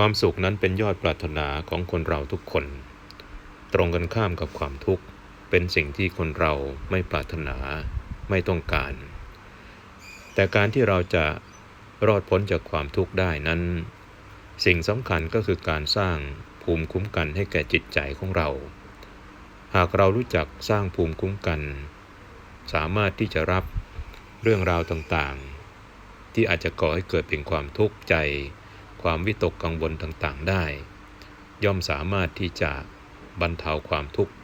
ความสุขนั้นเป็นยอดปรารถนาของคนเราทุกคน ตรงกันข้ามกับความทุกข์ เป็นสิ่งที่คนเราไม่ปรารถนาไม่ต้องการ แต่การที่เราจะรอดพ้นจากความทุกข์ได้นั้น สิ่งสำคัญก็คือการสร้างภูมิคุ้มกันให้แก่จิตใจของเรา หากเรารู้จักสร้างภูมิคุ้มกัน สามารถที่จะรับเรื่องราวต่างๆ ที่อาจจะก่อให้เกิดเป็นความทุกข์ใจ ความวิตกกังวลต่างๆได้ ย่อมสามารถที่จะบรรเทาความทุกข์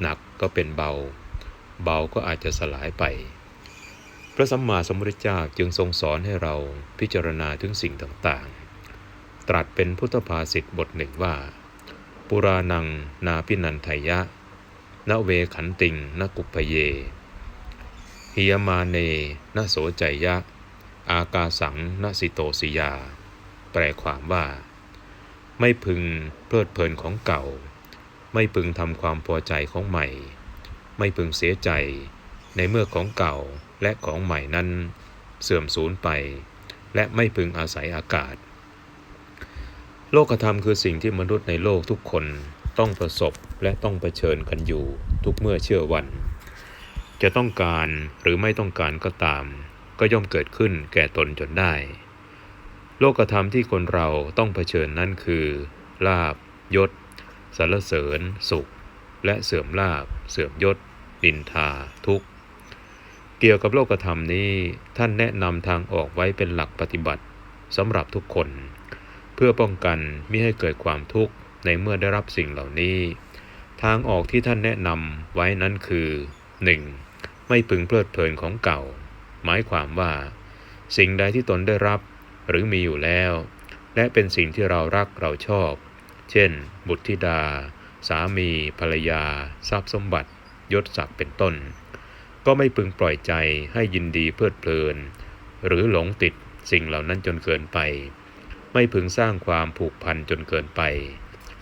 หนักก็เป็นเบา เบาก็อาจจะสลายไป พระสัมมาสัมพุทธเจ้าจึงทรงสอนให้เราพิจารณาถึงสิ่งต่างๆ ตรัสเป็นพุทธภาษิตบทหนึ่งว่า ปุรานังนาพินันทยะนเวขันติงนกุปเยหิยมาเนนโสใจยะ อากาสังนสิโตสิยา แปลความว่า ไม่พึงเพลิดเพลินของเก่า ไม่พึงทำความพอใจของใหม่ ไม่พึงเสียใจในเมื่อของเก่าและของใหม่นั้น เสื่อมสูญไป และไม่พึงอาศัยอากาศ โลกธรรมคือสิ่งที่มนุษย์ในโลกทุกคนต้องประสบและต้องเผชิญกันอยู่ทุกเมื่อเชื่อวัน จะต้องการหรือไม่ต้องการก็ตาม ก็ย่อมเกิดขึ้นแก่ตนจนได้ โลกธรรมที่คนเราต้องเผชิญนั้นคือ ลาบยศสรรเสริญ สุข และเสื่อมลาบ เสื่อมยศดินทา ทุกข์ เกี่ยวกับโลกธรรมนี้ท่านแนะนำทางออกไว้เป็นหลักปฏิบัติสำหรับทุกคน เพื่อป้องกันไม่ให้เกิดความทุกข์ในเมื่อได้รับสิ่งเหล่านี้ ทางออกที่ท่านแนะนำไว้นั้นคือ 1. ไม่พึงเพลิดเพลินของเก่า หมายความว่า สิ่งใดที่ตนได้รับ หรือมีอยู่แล้ว และเป็นสิ่งที่เรารักเราชอบ เช่น บุตรธิดา สามี ภรรยา ทรัพย์สมบัติ ยศศักดิ์เป็นต้น ก็ไม่พึงปล่อยใจให้ยินดีเพลิดเพลิน หรือหลงติดสิ่งเหล่านั้นจนเกินไป ไม่พึงสร้างความผูกพันจนเกินไป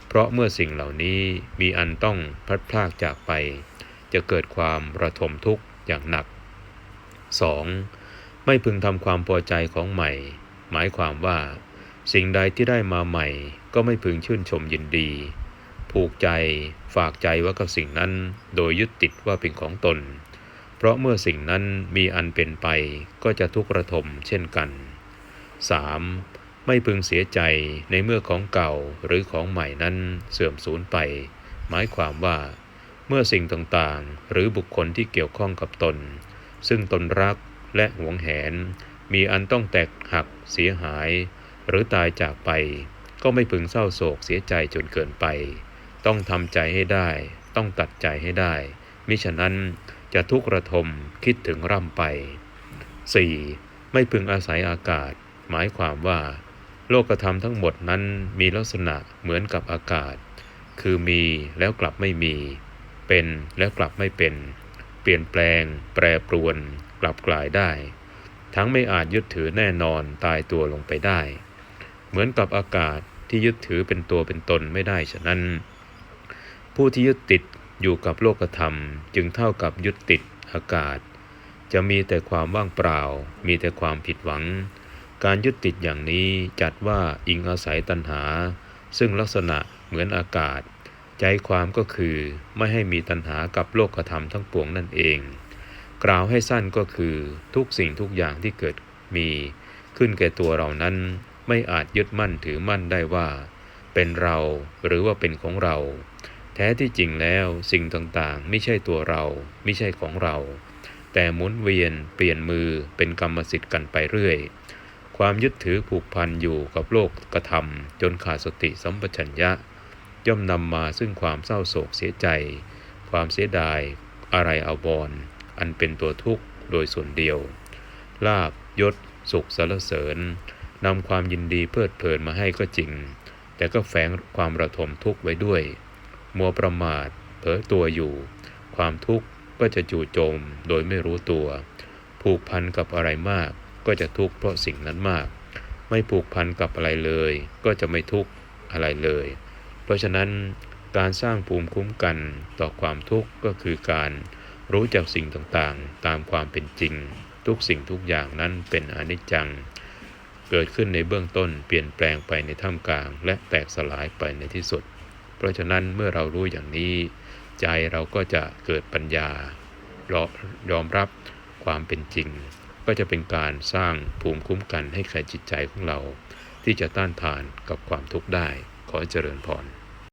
เพราะเมื่อสิ่งเหล่านี้มีอันต้องพลัดพรากจากไป จะเกิดความระทมทุกข์อย่างหนัก 2. ไม่พึงทำความพอใจของใหม่ หมายความว่า สิ่งใดที่ได้มาใหม่ ก็ไม่พึงชื่นชมยินดี ผูกใจฝากใจไว่ากับสิ่งนั้น โดยยึดติดว่าเป็นของตน เพราะเมื่อสิ่งนั้นมีอันเป็นไป ก็จะทุกข์ระทมเช่นกัน 3. ไม่พึงเสียใจในเมื่อของเก่าหรือของใหม่นั้นเสื่อมสูญไป หมายความว่า เมื่อสิ่งต่างๆ หรือบุคคลที่เกี่ยวข้องกับตน ซึ่งตนรักและหวงแหน มีอันต้องแตกหักเสียหาย หรือตายจากไป ก็ไม่พึงเศร้าโศกเสียใจจนเกินไป ต้องทำใจให้ได้ ต้องตัดใจให้ได้ มิฉะนั้นจะทุกข์ระทมคิดถึงร่ำไป 4. ไม่พึงอาศัยอากาศ หมายความว่า โลกธรรมทั้งหมดนั้นมีลักษณะเหมือนกับอากาศ คือมีแล้วกลับไม่มี เป็นแล้วกลับไม่เป็น เปลี่ยนแปลง แปรปรวน กลับกลายได้ ทั้งไม่อาจยึดถือแน่นอนตายตัวลงไปได้ เหมือนกับอากาศที่ยึดถือเป็นตัวเป็นตนไม่ได้ฉะนั้น ผู้ที่ยึดติดอยู่กับโลกธรรม จึงเท่ากับยึดติดอากาศ จะมีแต่ความว่างเปล่า มีแต่ความผิดหวัง การยึดติดอย่างนี้จัดว่าอิงอาศัยตัณหา ซึ่งลักษณะเหมือนอากาศ ใจความก็คือไม่ให้มีตัณหากับโลกธรรมทั้งปวงนั่นเอง กล่าวให้สั้นก็คือทุกสิ่งทุกอย่างที่เกิดมีขึ้นแก่ตัวเรานั้นไม่อาจยึดมั่นถือมั่นได้ว่า เป็นเราหรือว่าเป็นของเรา แท้ที่จริงแล้วสิ่งต่างๆ ไม่ใช่ตัวเรา ไม่ใช่ของเรา แต่หมุนเวียนเปลี่ยนมือเป็นกรรมสิทธิ์กันไปเรื่อย ความยึดถือผูกพันอยู่กับโลกกระทำจนขาดสติสัมปชัญญะ ย่อมนำมาซึ่งความเศร้าโศกเสียใจ ความเสียดาย อะไรเอาบอน อันเป็นตัวทุกข์โดยส่วนเดียว ลาบยศ สุขสรรเสริญนำความยินดีเพลิดเพลินมาให้ก็จริง แต่ก็แฝงความระทมทุกข์ไว้ด้วย มัวประมาทเผลอตัวอยู่ ความทุกข์ก็จะจู่โจมโดยไม่รู้ตัว ผูกพันกับอะไรมาก ก็จะทุกข์เพราะสิ่งนั้นมาก ไม่ผูกพันกับอะไรเลย ก็จะไม่ทุกข์อะไรเลย เพราะฉะนั้นการสร้างภูมิคุ้มกันต่อความทุกข์ก็คือการ รู้จักสิ่งต่างๆ ตามความเป็นจริง ทุกสิ่งทุกอย่างนั้นเป็นอนิจจัง เกิดขึ้นในเบื้องต้นเปลี่ยนแปลงไปในท่ามกลาง และแตกสลายไปในที่สุด เพราะฉะนั้นเมื่อเรารู้อย่างนี้ ใจเราก็จะเกิดปัญญายอมรับความเป็นจริง ก็จะเป็นการสร้างภูมิคุ้มกันให้แก่จิตใจของเรา ที่จะต้านทานกับความทุกข์ได้ขอเจริญพร